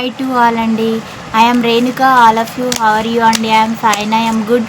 Hi to all అండి. I'm Renuka all of you how are you అండి I'm fine I'm good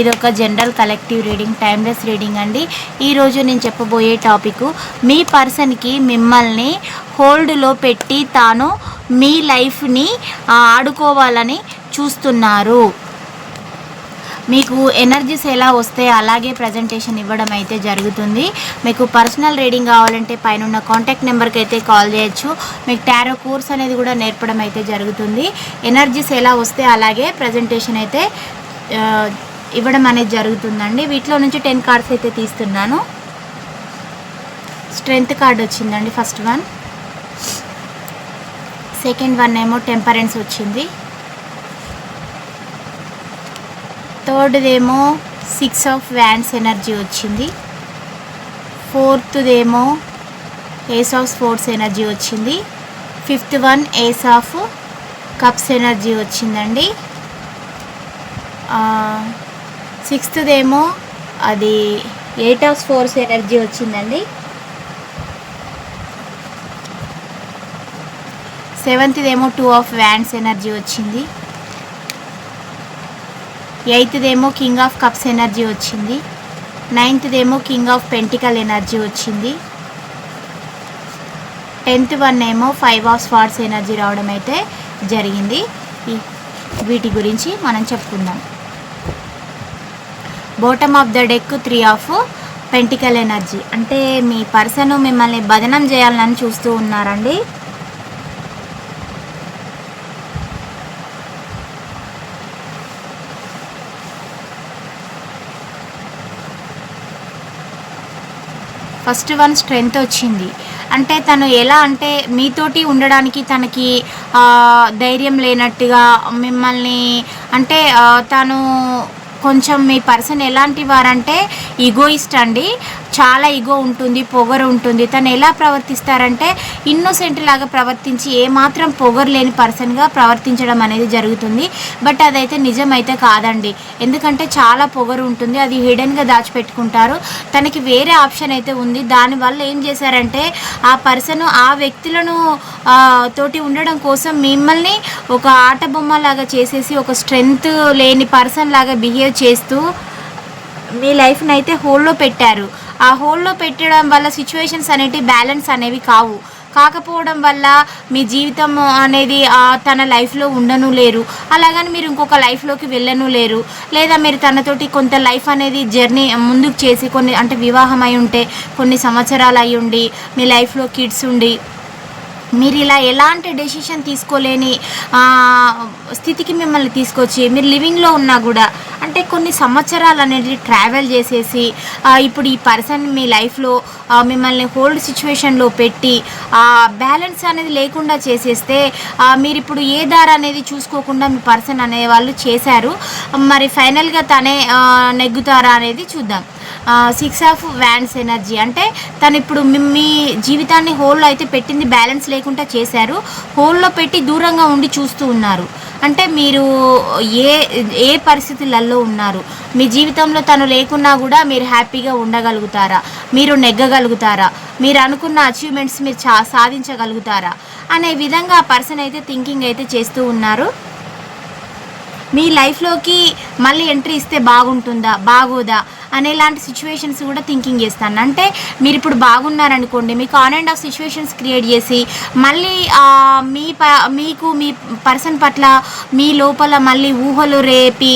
ఇది ఒక general collective reading timeless reading అండి. ఈరోజు నేను చెప్పబోయే టాపిక్ మీ పర్సన్కి మిమ్మల్ని హోల్డ్లో పెట్టి తాను మీ లైఫ్ని ఆడుకోవాలని చూస్తున్నారు. మీకు ఎనర్జీస్ ఎలా వస్తే అలాగే ప్రజెంటేషన్ ఇవ్వడం అయితే జరుగుతుంది. మీకు పర్సనల్ రీడింగ్ కావాలంటే పైన ఉన్న కాంటాక్ట్ నెంబర్కి అయితే కాల్ చేయొచ్చు. మీకు టారో కోర్స్ అనేది కూడా నేర్పడం అయితే జరుగుతుంది. ఎనర్జీస్ ఎలా వస్తే అలాగే ప్రజెంటేషన్ అయితే ఇవ్వడం అనేది జరుగుతుందండి. వీటిలో నుంచి టెన్ కార్డ్స్ అయితే తీస్తున్నాను. స్ట్రెంగ్త్ కార్డ్ వచ్చిందండి ఫస్ట్ వన్. సెకండ్ వన్ ఏమో టెంపరెన్స్ వచ్చింది. థర్డ్దేమో సిక్స్ ఆఫ్ వ్యాన్స్ ఎనర్జీ వచ్చింది. ఫోర్త్దేమో ఏస్ ఆఫ్ స్పోర్ట్స్ ఎనర్జీ వచ్చింది. Fifth one ace of cups energy వచ్చిందండి. సిక్స్త్దేమో అది ఎయిట్ ఆఫ్ ఫోర్స్ ఎనర్జీ వచ్చిందండి. సెవెంత్దేమో టూ ఆఫ్ వ్యాన్స్ ఎనర్జీ వచ్చింది. ఎయిత్దేమో కింగ్ ఆఫ్ కప్స్ ఎనర్జీ వచ్చింది. నైన్త్దేమో కింగ్ ఆఫ్ పెంటికల్ ఎనర్జీ వచ్చింది. టెన్త్ వన్ ఏమో ఫైవ్ ఆఫ్ స్పాట్స్ ఎనర్జీ రావడం అయితే జరిగింది వీటి గురించి మనం చెప్పుకుందాం. Bottom of the deck three of pentacle energy అంటే మీ పర్సన్ మిమ్మల్ని బదనం చేయాలని చూస్తూ ఉన్నారండి. ఫస్ట్ వన్ స్ట్రెంగ్త్ వచ్చింది. అంటే తను ఎలా అంటే మీతోటి ఉండడానికి తనకి ధైర్యం లేనట్టుగా మిమ్మల్ని అంటే తను కొంచెం మీ పర్సన్ ఎలాంటి వారంటే ఈగోయిస్ట్ అండి. చాలా ఈగో ఉంటుంది పొగరు ఉంటుంది. తను ఎలా ప్రవర్తిస్తారంటే ఇన్నోసెంట్ లాగా ప్రవర్తించి ఏమాత్రం పొగరు లేని పర్సన్గా ప్రవర్తించడం అనేది జరుగుతుంది. బట్ అదైతే నిజమైతే కాదండి. ఎందుకంటే చాలా పొగరు ఉంటుంది అది హిడెన్గా దాచిపెట్టుకుంటారు. తనకి వేరే ఆప్షన్ అయితే ఉంది. దానివల్ల ఏం చేశారంటే ఆ పర్సన్ ఆ వ్యక్తులను తోటి ఉండడం కోసం మిమ్మల్ని ఒక ఆట బొమ్మ లాగా చేసేసి ఒక స్ట్రెంగ్త్ లేని పర్సన్ లాగా బిహేవ్ చేస్తూ మీ లైఫ్ని అయితే హోల్లో పెట్టారు. ఆ హోల్లో పెట్టడం వల్ల సిచ్యువేషన్స్ అనేవి బ్యాలెన్స్ అనేవి కావు. కాకపోవడం వల్ల మీ జీవితం అనేది తన లైఫ్లో ఉండను లేరు. అలాగని మీరు ఇంకొక లైఫ్లోకి వెళ్ళను లేరు. లేదా మీరు తనతోటి కొంత లైఫ్ అనేది జర్నీ ముందుకు చేసి కొన్ని అంటే వివాహం అయి ఉంటే కొన్ని సంవత్సరాలు అయి ఉండి మీ లైఫ్లో కిడ్స్ ఉండి మీరు ఇలా ఎలాంటి డెసిషన్ తీసుకోలేని స్థితికి మిమ్మల్ని తీసుకొచ్చి మీరు లివింగ్లో ఉన్నా కూడా అంటే కొన్ని సంవత్సరాలు అనేది ట్రావెల్ చేసేసి ఇప్పుడు ఈ పర్సన్ మీ లైఫ్లో మిమ్మల్ని హోల్డ్ సిచ్యువేషన్లో పెట్టి బ్యాలెన్స్ అనేది లేకుండా చేసేస్తే మీరు ఇప్పుడు ఏ దారి అనేది చూసుకోకుండా మీ పర్సన్ అనే వాళ్ళు చేశారు. మరి ఫైనల్గా తనే నెగ్గుతారా అనేది చూద్దాం. సిక్స్ ఆఫ్ వ్యాన్స్ ఎనర్జీ అంటే తను ఇప్పుడు మీ- మీ జీవితాన్ని హోల్లో అయితే పెట్టింది బ్యాలెన్స్ లేకుండా చేశారు. హోల్లో పెట్టి దూరంగా ఉండి చూస్తూ ఉన్నారు. అంటే మీరు ఏ ఏ పరిస్థితులలో ఉన్నారు? మీ జీవితంలో తను లేకున్నా కూడా మీరు హ్యాపీగా ఉండగలుగుతారా? మీరు నెగ్గగలుగుతారా? మీరు అనుకున్న అచీవ్మెంట్స్ మీరు చా సాధించగలుగుతారా? అనే విధంగా ఆ పర్సన్ అయితే థింకింగ్ అయితే చేస్తూ ఉన్నారు. మీ లైఫ్లోకి మళ్ళీ ఎంట్రీ ఇస్తే బాగుంటుందా? బాగోదా? అనేలాంటి సిచ్యువేషన్స్ కూడా థింకింగ్ చేస్తాను. అంటే మీరు ఇప్పుడు బాగున్నారనుకోండి మీకు on and off situations create చేసి మళ్ళీ మీ ప మీకు మీ పర్సన్ పట్ల మీ లోపల మళ్ళీ ఊహలు రేపి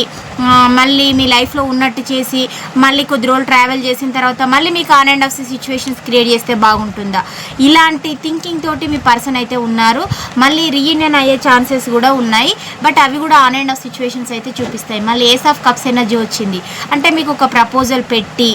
మళ్ళీ మీ లైఫ్లో ఉన్నట్టు చేసి మళ్ళీ కొద్ది రోజులు ట్రావెల్ చేసిన తర్వాత మళ్ళీ మీకు on and off situations create చేస్తే బాగుంటుందా? ఇలాంటి థింకింగ్ తోటి మీ పర్సన్ అయితే ఉన్నారు. మళ్ళీ రీయూనియన్ అయ్యే ఛాన్సెస్ కూడా ఉన్నాయి. బట్ అవి కూడా ఆన్ అండ్ ఆఫ్ సిచ్యువేషన్స్ అయితే చూపిస్తాయి. మళ్ళీ ఏస్ ఆఫ్ కప్స్ ఎనర్జీ వచ్చింది. అంటే మీకు ఒక ప్రపోజల్ పెట్టి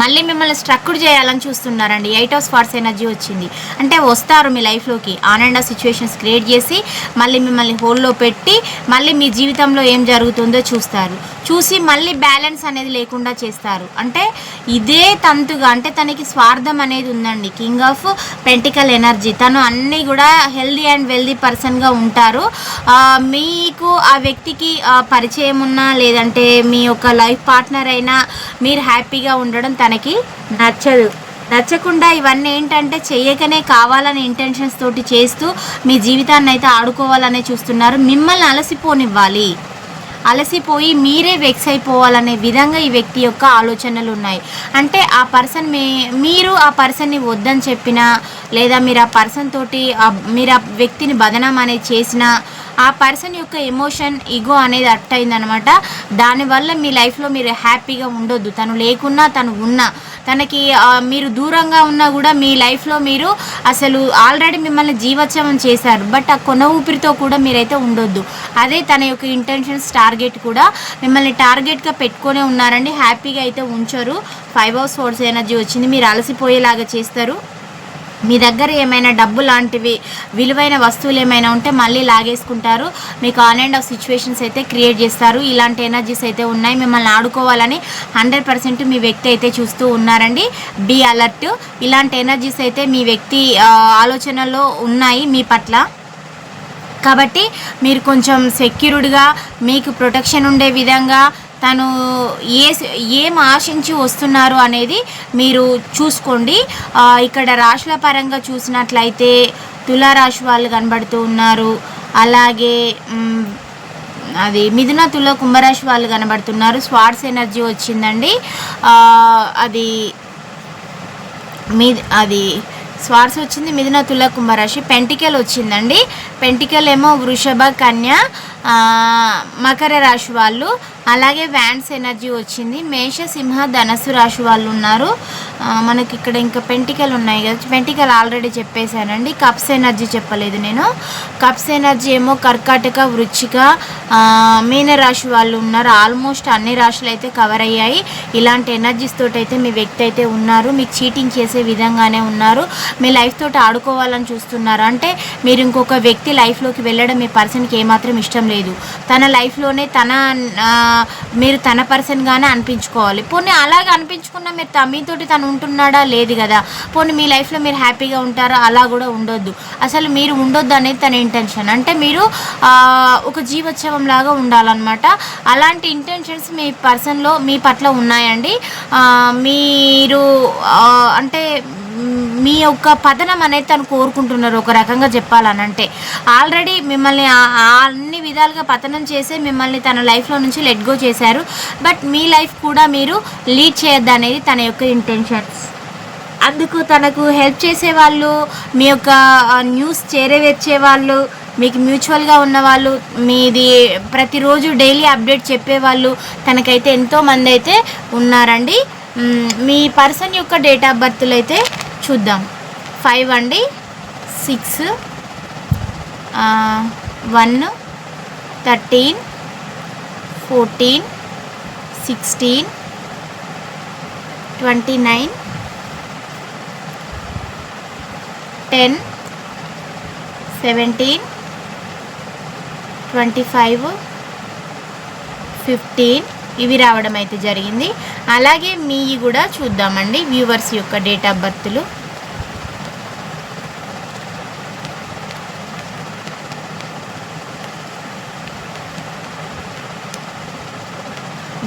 మళ్ళీ మిమ్మల్ని స్ట్రక్డ్ చేయాలని చూస్తున్నారండి. ఎయిట్ ఆఫ్ స్పాట్స్ ఎనర్జీ వచ్చింది. అంటే వస్తారు మీ లైఫ్లోకి on and off situations create చేసి మళ్ళీ మిమ్మల్ని హోల్లో పెట్టి మళ్ళీ మీ జీవితంలో ఏం జరుగుతుందో చూస్తారు. చూసి మళ్ళీ బ్యాలెన్స్ అనేది లేకుండా చేస్తారు. అంటే ఇదే తంతుగా అంటే తనకి స్వార్థం అనేది ఉందండి. కింగ్ ఆఫ్ పెంటికల్ ఎనర్జీ తను అన్నీ కూడా హెల్దీ అండ్ వెల్దీ పర్సన్గా ఉంటారు. మీకు ఆ వ్యక్తికి పరిచయం ఉన్నా లేదంటే మీ యొక్క లైఫ్ పార్ట్నర్ అయినా మీరు హ్యాపీగా ఉండడం తనకి నచ్చదు. నచ్చకుండా ఇవన్నీ ఏంటంటే చేయకనే కావాలనే ఇంటెన్షన్స్ తోటి చేస్తూ మీ జీవితాన్ని అయితే ఆడుకోవాలనే చూస్తున్నారు. మిమ్మల్ని అలసిపోనివ్వాలి. అలసిపోయి మీరే వెక్స్ అయిపోవాలనే విధంగా ఈ వ్యక్తి యొక్క ఆలోచనలు ఉన్నాయి. అంటే ఆ పర్సన్ మీ మీరు ఆ పర్సన్ని వద్దని చెప్పినా లేదా మీరు ఆ పర్సన్ తోటి ఆ- మీరు ఆ వ్యక్తిని బదనం అనేది చేసినా ఆ పర్సన్ యొక్క ఎమోషన్ ఇగో అనేది అట్టయిందనమాట దానివల్ల మీ లైఫ్లో మీరు హ్యాపీగా ఉండొద్దు. తను లేకున్నా తను ఉన్నా. తనకి మీరు దూరంగా ఉన్నా కూడా మీ లైఫ్లో మీరు అసలు ఆల్రెడీ మిమ్మల్ని జీవోత్సవం చేశారు. బట్ ఆ కొన ఊపిరితో కూడా మీరైతే ఉండొద్దు. అదే తన యొక్క ఇంటెన్షన్స్ టార్గెట్ కూడా మిమ్మల్ని టార్గెట్గా పెట్టుకునే ఉన్నారండి. హ్యాపీగా అయితే ఉంచరు. ఫైవ్ అవర్స్ ఫోర్స్ ఎనర్జీ వచ్చింది. మీరు అలసిపోయేలాగా చేస్తారు. మీ దగ్గర ఏమైనా డబ్బు లాంటివి విలువైన వస్తువులు ఏమైనా ఉంటే మళ్ళీ లాగేసుకుంటారు. మీకు ఆన్ అండ్ ఆఫ్ సిచ్యువేషన్స్ అయితే క్రియేట్ చేస్తారు. ఇలాంటి ఎనర్జీస్ అయితే ఉన్నాయి. మిమ్మల్ని ఆడుకోవాలని హండ్రెడ్ పర్సెంట్ మీ వ్యక్తి అయితే చూస్తూ ఉన్నారండి. బీ అలర్ట్ ఇలాంటి ఎనర్జీస్ అయితే మీ వ్యక్తి ఆలోచనలో ఉన్నాయి మీ పట్ల. కాబట్టి మీరు కొంచెం సెక్యూర్డ్గా మీకు ప్రొటెక్షన్ ఉండే విధంగా తను ఏ ఏం ఆశించి వస్తున్నారు అనేది మీరు చూసుకోండి. ఇక్కడ రాశుల పరంగా చూసినట్లయితే తులారాశి వాళ్ళు కనబడుతూ ఉన్నారు. అలాగే అది మిథున తుల కుంభరాశి వాళ్ళు కనబడుతున్నారు. స్వార్ట్స్ ఎనర్జీ వచ్చిందండి. అది మీ అది స్వార్స్ వచ్చింది మిథున తుల కుంభరాశి. పెంటికల్ వచ్చిందండి. పెంటికల్ ఏమో వృషభ కన్య మకర రాశి వాళ్ళు అలాగే వ్యాన్స్ ఎనర్జీ వచ్చింది. మేష సింహ ధనస్సు రాశి వాళ్ళు ఉన్నారు. మనకి ఇక్కడ ఇంకా పెంటికలు ఉన్నాయి కదా. పెంటికల్ ఆల్రెడీ చెప్పేశానండి. కప్స్ ఎనర్జీ చెప్పలేదు నేను. కప్స్ ఎనర్జీ ఏమో కర్కాటక వృచ్చిక మీనరాశి మీన రాశి వాళ్ళు ఉన్నారు. ఆల్మోస్ట్ అన్ని రాశులు అయితే కవర్ అయ్యాయి. ఇలాంటి ఎనర్జీస్ తోటి అయితే మీ వ్యక్తి అయితే ఉన్నారు. మీకు చీటింగ్ చేసే విధంగానే ఉన్నారు. మీ లైఫ్ తోటి ఆడుకోవాలని చూస్తున్నారు? అంటే మీరు ఇంకొక వ్యక్తి లైఫ్లోకి వెళ్ళడం మీ పర్సన్కి ఏమాత్రం ఇష్టం లేదు లేదు. తన లైఫ్లోనే తన మీరు తన పర్సన్గానే అనిపించుకోవాలి. పోనీ అలాగే అనిపించుకున్న మీరు త- మీతోటి తను ఉంటున్నాడా? లేదు కదా. పోనీ మీ లైఫ్లో మీరు హ్యాపీగా ఉంటారా? అలా కూడా ఉండొద్దు. అసలు మీరు ఉండొద్దు అనేది తన ఇంటెన్షన్ అంటే మీరు ఒక జీవోత్సవం లాగా ఉండాలన్నమాట. అలాంటి ఇంటెన్షన్స్ మీ పర్సన్లో మీ పట్ల ఉన్నాయండి. మీరు అంటే మీ యొక్క పతనం అనేది తను కోరుకుంటున్నారు ఒక రకంగా చెప్పాలనంటే. ఆల్రెడీ మిమ్మల్ని అన్ని విధాలుగా పతనం చేసే మిమ్మల్ని తన లైఫ్లో నుంచి లెట్ గో చేశారు. బట్ మీ లైఫ్ కూడా మీరు లీడ్ చేయొద్దు అనేది తన యొక్క ఇంటెన్షన్స్ అందుకు తనకు హెల్ప్ చేసే వాళ్ళు మీ యొక్క న్యూస్ చేరవేర్చే వాళ్ళు మీకు మ్యూచువల్గా ఉన్నవాళ్ళు మీది ప్రతిరోజు డైలీ అప్డేట్ చెప్పేవాళ్ళు తనకైతే ఎంతోమంది అయితే ఉన్నారండి. మీ పర్సన్ యొక్క డేట్ ఆఫ్ బర్త్లు అయితే చూద్దాం. ఫైవ్ అండి. Six one thirteen fourteen sixteen twenty nine ten seventeen twenty five fifteen ఇవి రావడం అయితే జరిగింది. అలాగే మీ కూడా చూద్దామండి వ్యూవర్స్ యొక్క డేట్ ఆఫ్ బర్త్లు.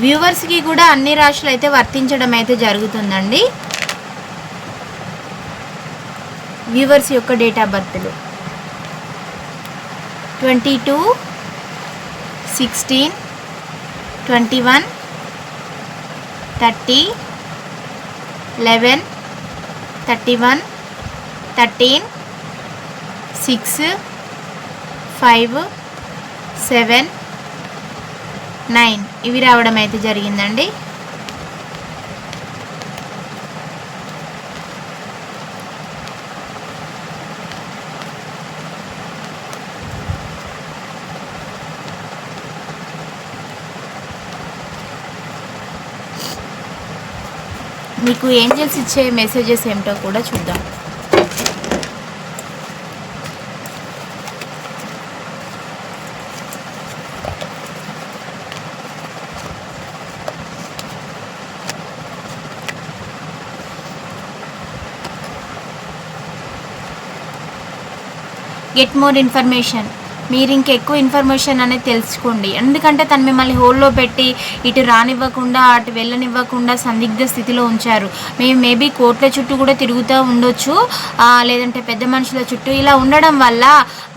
వ్యూవర్స్కి కూడా అన్ని రాశులు అయితే వర్తించడం అయితే జరుగుతుందండి. వ్యూవర్స్ యొక్క date of బర్త్లు. Twenty two sixteen twenty one thirty eleven thirty one thirteen six five seven nine ఇవి రావడం అయితే జరిగిందండి. మీకు ఏంజల్స్ ఇచ్చే మెసేజెస్ ఏమిటో కూడా చూద్దాం. గెట్ మోర్ ఇన్ఫర్మేషన్ మీరు ఇంకా ఎక్కువ ఇన్ఫర్మేషన్ అనేది తెలుసుకోండి. ఎందుకంటే తను మిమ్మల్ని హోల్లో పెట్టి ఇటు రానివ్వకుండా అటు వెళ్ళనివ్వకుండా సందిగ్ధ స్థితిలో ఉంచారు. మేము మేబీ కోట్ల చుట్టూ కూడా తిరుగుతూ ఉండొచ్చు. లేదంటే పెద్ద మనుషుల చుట్టూ ఇలా ఉండడం వల్ల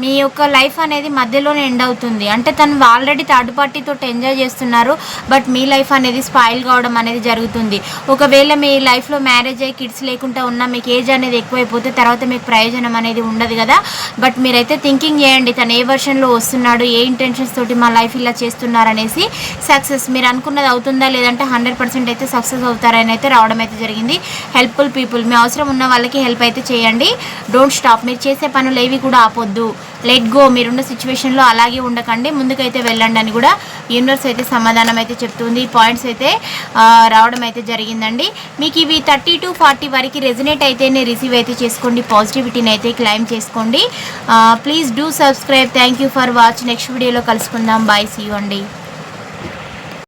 మీ యొక్క లైఫ్ అనేది మధ్యలోనే ఎండ్ అవుతుంది. అంటే తను ఆల్రెడీ థర్డ్ పార్టీతో ఎంజాయ్ చేస్తున్నారు బట్ మీ లైఫ్ అనేది స్పాయిల్ కావడం అనేది జరుగుతుంది. ఒకవేళ మీ లైఫ్లో మ్యారేజ్ అయ్యి కిడ్స్ లేకుండా ఉన్నా మీకు ఏజ్ అనేది ఎక్కువైపోతే తర్వాత మీకు ప్రయోజనం అనేది ఉండదు కదా. బట్ మీరైతే థింకింగ్ చేయండి తను ఏ వర్షన్లో వస్తున్నాడు ఏ ఇంటెన్షన్స్ తోటి మా లైఫ్ ఇలా చేస్తున్నారనేసి సక్సెస్ మీరు అనుకున్నది అవుతుందా లేదంటే హండ్రెడ్ పర్సెంట్ అయితే సక్సెస్ అవుతారని అయితే రావడం అయితే జరిగింది. హెల్ప్ఫుల్ పీపుల్ మీ అవసరం ఉన్న వాళ్ళకి హెల్ప్ అయితే చేయండి. Don't stop. మీరు చేసే పనులు ఏవి కూడా ఆపొద్దు. లెట్ గో మీరున్న సిచ్యువేషన్లో అలాగే ఉండకండి. ముందుకైతే వెళ్ళండి అని కూడా యూనివర్స్ అయితే సమాధానం అయితే చెప్తుంది. పాయింట్స్ అయితే రావడం అయితే జరిగిందండి. మీకు ఇవి థర్టీ టు ఫార్టీ వరకు రెజినేట్ అయితేనే రిసీవ్ అయితే చేసుకోండి. పాజిటివిటీని అయితే క్లైమ్ చేసుకోండి. Please do subscribe thank you for watch next వీడియోలో కలుసుకుందాం. బాయ్ సీ యూ అండి.